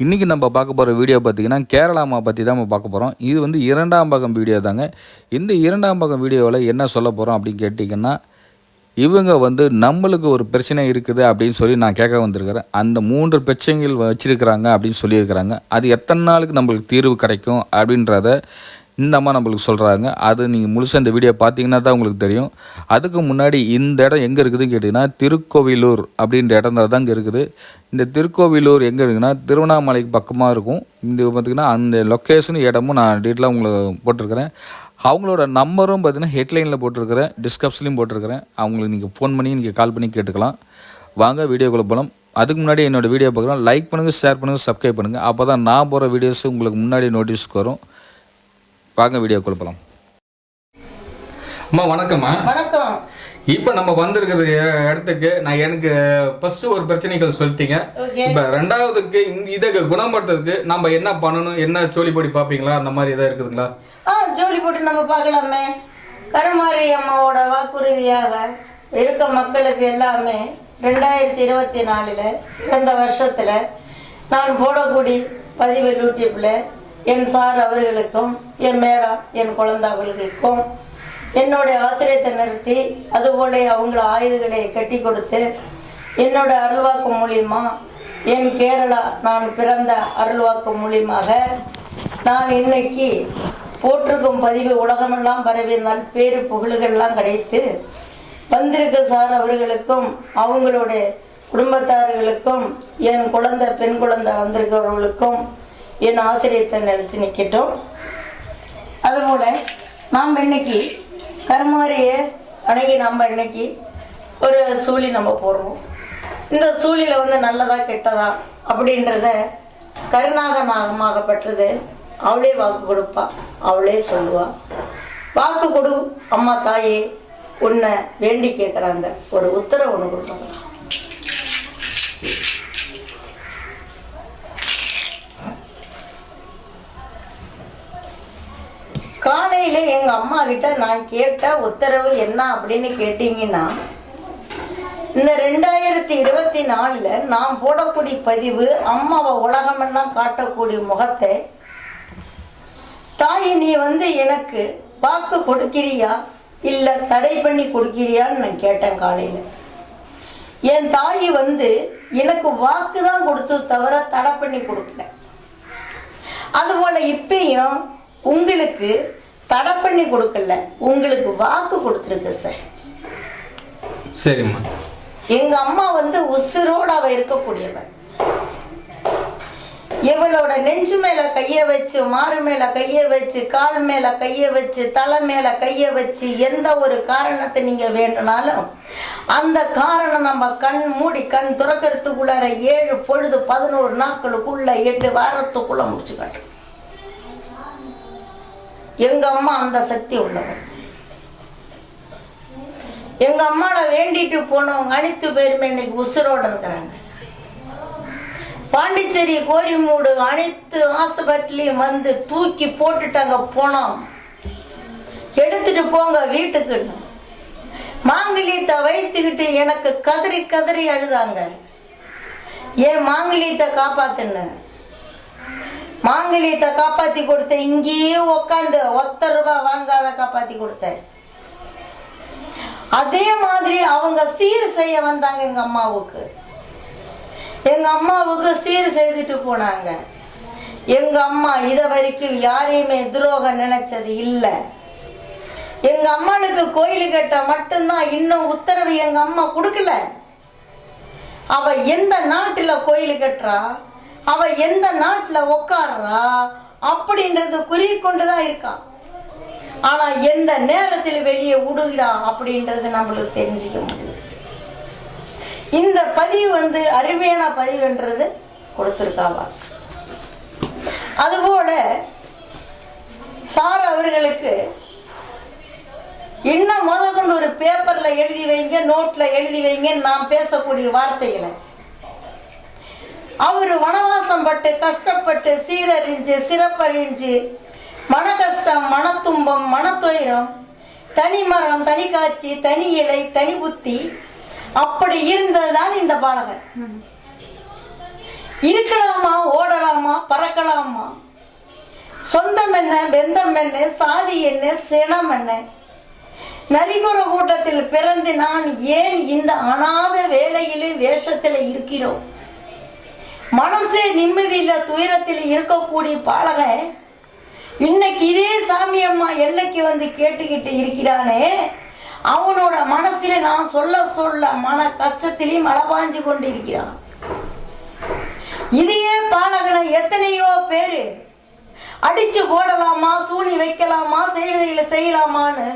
இன்றைக்கி நம்ம பார்க்க போகிற வீடியோ பார்த்திங்கன்னா கேரளாமா பற்றி தான் நம்ம பார்க்க போகிறோம் இது வந்து இரண்டாம் பக்கம் வீடியோ தாங்க. இந்த இரண்டாம் பக்கம் வீடியோவில் என்ன சொல்ல போகிறோம் அப்படின்னு கேட்டிங்கன்னா இவங்க வந்து நம்மளுக்கு ஒரு பிரச்சனை இருக்குது அப்படின்னு சொல்லி நான் கேட்க வந்திருக்கிறேன். அந்த மூன்று பிரச்சனைகள் வச்சிருக்கிறாங்க அப்படின்னு சொல்லியிருக்கிறாங்க. அது எத்தனை நாளுக்கு நம்மளுக்கு தீர்வு கிடைக்கும் அப்படின்றத இந்த அம்மா நம்மளுக்கு சொல்கிறாங்க அது நீங்கள் முழுசாக இந்த வீடியோ பார்த்தீங்கன்னா தான் உங்களுக்கு தெரியும். அதுக்கு முன்னாடி இந்த இடம் எங்கே இருக்குதுன்னு கேட்டிங்கன்னா திருக்கோவிலூர் அப்படின்ற இடம் தான் இங்கே இருக்குது. இந்த திருக்கோவிலூர் எங்கே இருக்குன்னா திருவண்ணாமலைக்கு பக்கமாக இருக்கும். இந்த பார்த்திங்கன்னா அந்த லொக்கேஷனும் இடமும் நான் டீட்டெயிலாக உங்களுக்கு போட்டிருக்கிறேன். அவங்களோட நம்பரும் பார்த்திங்கன்னா ஹெட்லைனில் போட்டிருக்கிறேன். டிஸ்கிரிப்ஷன்லையும் போட்டிருக்கிறேன். அவங்களுக்கு நீங்கள் ஃபோன் பண்ணி நீங்கள் கால் பண்ணி கேட்டுக்கலாம். வாங்க வீடியோக்குள்ளே போகலாம் அதுக்கு முன்னாடி என்னோடய வீடியோ பார்க்குறோம் லைக் பண்ணுங்கள் ஷேர் பண்ணுங்கள் சப்ஸ்கிரைப் பண்ணுங்கள் அப்போ தான் நான் போகிற வீடியோஸ் உங்களுக்கு முன்னாடி நோட்டீஸ்க்கு வரும். வாங்க வீடியோக்குள்ளே போகலாம் அம்மா வணக்கம்மா. வணக்கம். இப்போ நம்ம வந்திருக்கிற இடத்துக்கு நான் எனக்கு ஃபர்ஸ்ட் ஒரு பிரச்சனைகள் சொல்லிட்டீங்க. இப்போ ரெண்டாவதுக்கு இதை குணப்படுத்துறதுக்கு நம்ம என்ன பண்ணணும்? என்ன சோழிப்பொடி பார்ப்பீங்களா? அந்த மாதிரி எதாவது இருக்குதுங்களா? ஆ ஜோலி போட்டு நம்ம பார்க்கலாமே. கருமாரி அம்மாவோட வாக்குறுதியாக இருக்க மக்களுக்கு எல்லாமே ரெண்டாயிரத்தி இருபத்தி நாலில் இந்த வருஷத்தில் நான் போடக்கூடிய பதிவு யூடியூப்பில் என் சார் அவர்களுக்கும் என் மேடம் என் குழந்தை அவர்களுக்கும் என்னுடைய ஆசிரியத்தை நிறுத்தி அதுபோல அவங்கள ஆயுதங்களை கட்டி கொடுத்து என்னோட அருள்வாக்கு மூலியமா என் கேரளா நான் பிறந்த அருள்வாக்கு மூலியமாக நான் இன்னைக்கு போட்டிருக்கும் பதிவு உலகமெல்லாம் பரவி நல்பேறு புகழுகள்லாம் கிடைத்து வந்திருக்க சார் அவர்களுக்கும் அவங்களுடைய குடும்பத்தார்களுக்கும் என் குழந்தை பெண் குழந்தை வந்திருக்கிறவர்களுக்கும் என் ஆசிரியத்தை நினைச்சு நிற்கட்டும் அதுபோல நாம் இன்னைக்கு கருமாரியை அணுகி நம்ம இன்னைக்கு ஒரு சூழி நம்ம போடுறோம் இந்த சூழில வந்து நல்லதா கெட்டதா அப்படின்றத கருணாக நாகமாகப்பட்டது அவளே வாக்கு கொடுப்பா அவளே சொல்லுவா. வாக்கு கொடு அம்மா தாயே உன்னை வேண்டி கேட்குறாங்க ஒரு உத்தரவு ஒன்று கொடுப்பாங்க காலையில எங்க அம்மா கிட்ட நான் கேட்ட உத்தரவு என்ன அப்படின்னு கேட்டீங்கன்னா இந்த ரெண்டாயிரத்தி இருபத்தி நாலுல நான் போடக்கூடிய பதிவு அம்மாவை உலகமெல்லாம் காட்டக்கூடிய முகத்தை தாய் நீ வந்து எனக்கு வாக்கு கொடுக்கிறியா? இல்ல தடை பண்ணி கொடுக்கிறியான்னு நான் கேட்டேன் காலையில. என் தாய் வந்து எனக்கு வாக்கு தான் கொடுத்து தவிர தடை பண்ணி கொடுக்கல. அதுபோல இப்பயும் உங்களுக்கு தடை பண்ணி கொடுக்கல. உங்களுக்கு வாக்கு கொடுத்துருக்கு சார் சரிம்மா. எங்க அம்மா வந்து உசுரோட அவ இருக்கக்கூடியவ இவளோட நெஞ்சு மேல கைய வச்சு மாறு மேல கைய வச்சு கால் மேல கைய வச்சு தலை மேல கைய வச்சு எந்த ஒரு காரணத்தை நீங்க வேண்டுனாலும் அந்த காரணம் நம்ம கண் மூடி கண் துறக்கிறதுக்குள்ளார ஏழு பொழுது பதினோரு நாட்களுக்குள்ள எட்டு வாரத்துக்குள்ள முடிச்சு காட்டும். எங்க அம்மா அந்த சக்தி உள்ளவன். எங்க அம்மால வேண்டிட்டு போனவங்க அனைத்து பேருமே இன்னைக்கு உசுரோடு இருக்கிறாங்க. பாண்டிச்சேரி கோரிமூடு அனைத்து ஹாஸ்பிட்டலையும் வந்து தூக்கி போட்டுட்டாங்க போனோம். எடுத்துட்டு போங்க வீட்டுக்கு. மாங்கலியத்தை வைத்துக்கிட்டு எனக்கு கதறி கதறி அழுதாங்க. ஏன் மாங்கலியத்தை காப்பாத்துன்னு? மாங்கல்யத்தை காப்பாத்தி கொடுத்தேன் இங்கேயே உக்காந்து ஒத்த ரூபாய் வாங்காத காப்பாத்தி கொடுத்தேன். அதே மாதிரி அவங்க சீர் செய்ய வந்தாங்க எங்க அம்மாவுக்கு. எங்க அம்மாவுக்கு சீர் செய்துட்டு போனாங்க. எங்க அம்மா இத வரைக்கும் யாரையுமே துரோகம் நினைச்சது இல்லை. எங்க அம்மாளுக்கு கோயில் கட்ட மட்டும்தான் இன்னும் உத்தரவு எங்க அம்மா கொடுக்கல. அவ எந்த நாட்டுல கோயில் கட்டுறா? அவ எந்த நாட்டுல உட்காடுறா அப்படின்றது குறி கொண்டுதான் இருக்கா. ஆனா எந்த நேரத்தில் வெளியே விடுகிறா அப்படின்றது நம்மளுக்கு தெரிஞ்சுக்க முடியுது இந்த பதிவு வந்து அருமையான பதிவுன்றது கொடுத்துருக்காவா. அதுபோல சார் அவர்களுக்கு இன்னும் முத கொண்டு ஒரு பேப்பர்ல எழுதி வைங்க நோட்ல எழுதி வைங்க நான் பேசக்கூடிய வார்த்தைகளை அவரு வனவாசம் பட்டு கஷ்டப்பட்டு சீரழிஞ்சு சிறப்பழிஞ்சு மன கஷ்டம் மனத்துன்பம் மனத்துயரம் தனி மரம் தனி காட்சி தனி இலை தனி புத்தி அப்படி இருந்ததுதான் இந்த பாலகன். இருக்கலாமா ஓடலாம் பறக்கலாமா? சொந்தம் என்ன பெந்தம் என்ன சாதி என்ன சினம் என்ன? நரிகுற கூட்டத்தில் பிறந்து நான் ஏன் இந்த அனாத வேலையிலே வேஷத்தில் இருக்கிறோம்? மனசே நிம்மதியில துயரத்தில் இருக்கக்கூடிய பாலகன் இன்னைக்கு இதே சாமி அம்மா எல்லைக்கு வந்து கேட்டுக்கிட்டு இருக்கிறானே. அவனோட மனசுல நான் சொல்ல சொல்ல மன கஷ்டத்திலையும் மலபாஞ்சு கொண்டு இருக்கிறான் இதையே பாலகனை எத்தனையோ பேரு அடிச்சு போடலாமா சூனி வைக்கலாமா செய்வனைகளை செய்யலாமான்னு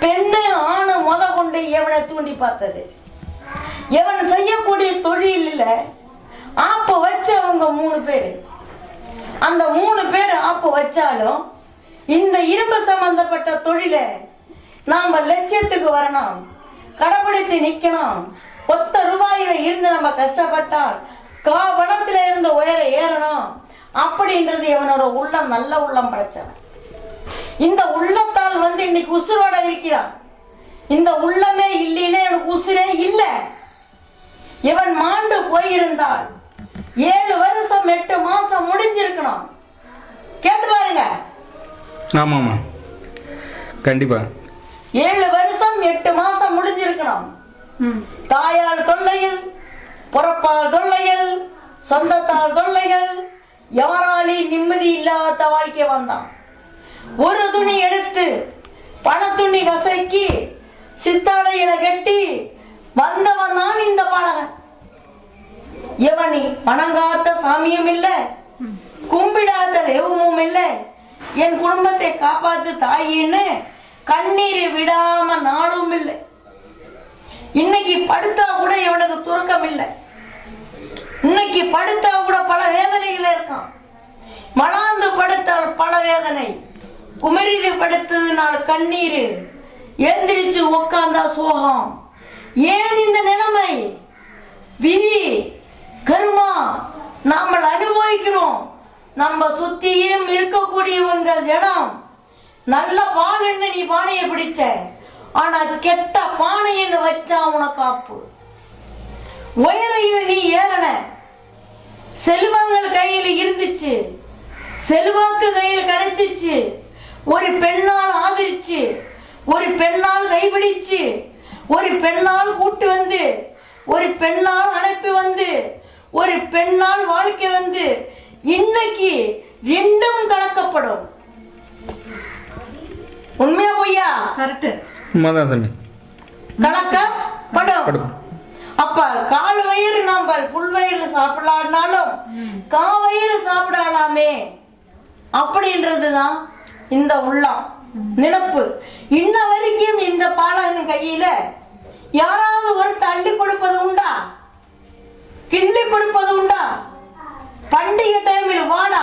பெண்ணு ஆணை முத கொண்டு எவனை தூண்டி பார்த்தது? எவன் செய்யக்கூடிய தொழிலில் ஆப்ப வச்சவங்க மூணு பேர். அந்த மூணு பேர் ஆப்பு வச்சாலும் இந்த இரும்பு சம்பந்தப்பட்ட தொழிலை நாம லட்சியத்துக்கு வரணும். கடைபிடிச்சு நிக்கணும். ஒத்த ரூபாயில இருந்து நம்ம கஷ்டப்பட்டால் காவணத்துல இருந்து உயர ஏறணும். அப்படின்றது இவனோட உள்ளம் நல்ல உள்ளம் படைச்சவன். இந்த உள்ளத்தால் வந்து இன்னைக்கு உசுரோட இருக்கிறான். இந்த உள்ளமே இல்லைன்னு எனக்கு உசுரே இல்லை. இவன் மாண்டு போயிருந்தால் ஏழு வருஷம் எட்டு மாசம் முடிஞ்சிருக்கணும். கேட்டு பாருங்க. ஆமாம்மா. கண்டிப்பா. ஏழு வருஷம் எட்டு மாசம் முடிஞ்சிருக்கணும். தாயால் தொல்லைகள் புறப்பால் தொல்லைகள் சொந்தத்தால் தொல்லைகள் யாராலே நிம்மதி இல்லாத வாழ்க்கை வந்தான் ஒரு துணி எடுத்து பண துணி கசக்கி சித்தாடையில கட்டி பாலகன் இவனி வணங்காத்த சாமியும் இல்ல கும்பிடாத தெய்வமும் இல்ல. என் குடும்பத்தை காப்பாத்து தாயின்னு கண்ணீர் விடாம நாளும் இல்லை. இன்னைக்கு படுத்தா கூட இவனுக்கு துறக்கம் இல்லை. இன்னைக்கு படுத்தா கூட பல வேதனைகள் இருக்கான். மலாந்து படுத்தால் பல வேதனை. குமரிது படுத்ததுனால் கண்ணீர். எந்திரிச்சு உக்காந்தா சோகம். ஏன் இந்த நிலைமை? விதி கருமா நாமல் அனுபவிக்கிறோம். நம்ம சுத்தியும் இருக்கக்கூடியவங்க ஜனம் நல்ல பால் என்ன நீ பானையை பிடிச்ச ஆனா கெட்ட பானைன்னு வச்சா உனக்கு ஆப்பு உயரையில நீ ஏறன. செல்வங்கள் கையில் இருந்துச்சு. செல்வாக்கு கையில் கிடைச்சிச்சு. ஒரு பெண்ணால் ஆதரிச்சு ஒரு பெண்ணால் கைபிடிச்சு ஒரு பெண்ணால் கூட்டு வந்து ஒரு பெண்ணால் அனுப்பி வந்து ஒரு பெண்ணால் வாழ்க்கை வந்து இன்னைக்கு ரெண்டும் கலக்கப்படும். உண்மையா பொய்யா? கரெக்ட் உண்மைதான் சாமி. கலக்கப்படும். படும். அப்ப கால் வயிறு நாம புல் வயிறு சாப்பிடலாம்னாலும் கா வயிறு சாப்பிடலாமே. அப்படின்றதுதான் இந்த உள்ளம். நினப்பு. இன்ன வரைக்கும் இந்த பாலகன் கையில யாராவது ஒரு தள்ளி கொடுப்பது உண்டா? கிள்ளி கொடுப்பது உண்டா? பண்டிகை டைமில் வாடா.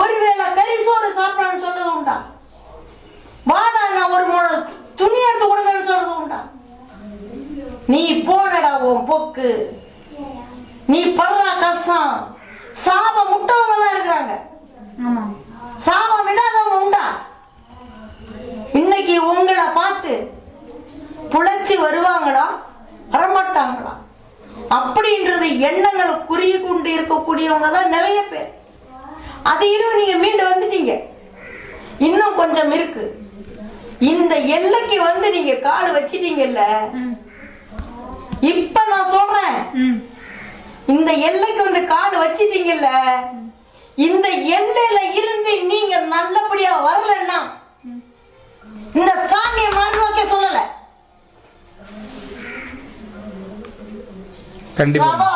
ஒருவேளை கரிசோறு சாப்பிடணும்னு சொல்றது உண்டா? வாடா நான் ஒரு முழ துணி எடுத்து கொடுக்கறேன்னு சொல்றது உண்டா? நீ போனடா உன் போக்கு. நீ படுற கஷ்டம். சாபம் முட்டவங்க தான் இருக்கிறாங்க. சாபம் விடாதவங்க உண்டா? இன்னைக்கு உங்களை பார்த்து புழைச்சி வருவாங்களா? வரமாட்டாங்களா? அப்படின்றது எண்ணங்களை குறி கொண்டு இருக்கக்கூடியவங்க தான் நிறைய பேர். அதையும் நீங்க மீண்டு வந்துட்டீங்க. இன்னும் கொஞ்சம் இருக்கு. இந்த எல்லைக்கு வந்து நீங்க கால் வச்சிட்டீங்கல்ல? இப்ப நான் சொல்றேன். இந்த எல்லைக்கு வந்து கால் வச்சிட்டீங்கல்ல? இந்த எல்லையில இருந்து நீங்க நல்லபடியா வரலன்னா இந்த சாமியை மாற்றுவாக்கே சொல்லல. கண்டிப்பா.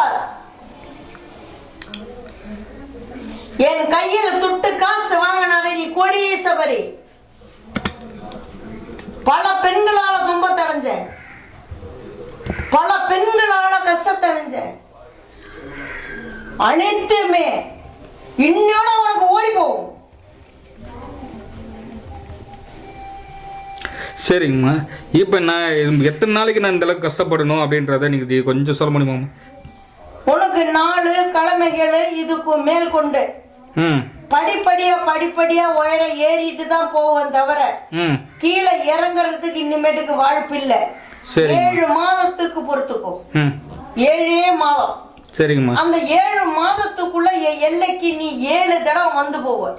என் கையில துட்டு காசு வாங்கினவே நீ கொடியேசவரி பல பெண்களால துன்பத்தடைஞ்ச பல பெண்களால கஷ்டத்தை அடைஞ்ச அனைத்துமே இன்னோட உனக்கு ஓடி போகும். சரிங்கம்மா. இப்போ நான் எத்தனை நாளைக்கு நான் இந்த அளவுக்கு கஷ்டப்படணும் அப்படின்றத நீங்கள் கொஞ்சம் சொல்ல முடியுமாம்மா? உனக்கு நாலு கிழமைகள் இதுக்கு மேல் கொண்டு. படிப்படியா படிப்படியா உயர ஏறிட்டு தான் போவேன் தவிர கீழே இறங்குறதுக்கு இனிமேட்டுக்கு வாய்ப்பு இல்ல. ஏழு மாதத்துக்கு பொறுத்துக்கும். ஏழே மாதம். சரிங்கம்மா. அந்த ஏழு மாதத்துக்குள்ள எல்லைக்கு நீ ஏழு தடவை வந்து போவ.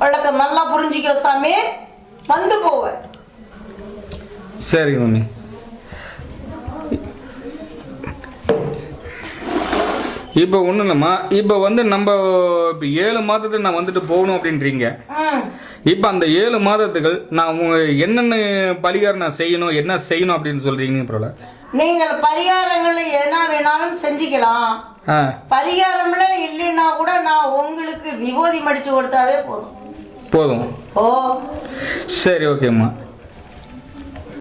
வழக்கம். நல்லா புரிஞ்சுக்கோ சாமி. வந்து போவ. சரிங்க மம்மி. இப்போ ஒன்றும் இல்லைம்மா. இப்போ வந்து நம்ம இப்போ ஏழு மாதத்துக்கு நான் வந்துட்டு போகணும் அப்படின்றீங்க. இப்போ அந்த ஏழு மாதத்துகள் நான் என்னென்ன பரிகாரம் நான் செய்யணும் என்ன செய்யணும் அப்படின்னு சொல்றீங்க பரவாயில்ல நீங்கள் பரிகாரங்கள் என்ன வேணாலும் செஞ்சுக்கலாம். பரிகாரம்ல இல்லைன்னா கூட நான் உங்களுக்கு விபூதி மடிச்சு கொடுத்தாவே போதும். போதும். சரி ஓகேம்மா.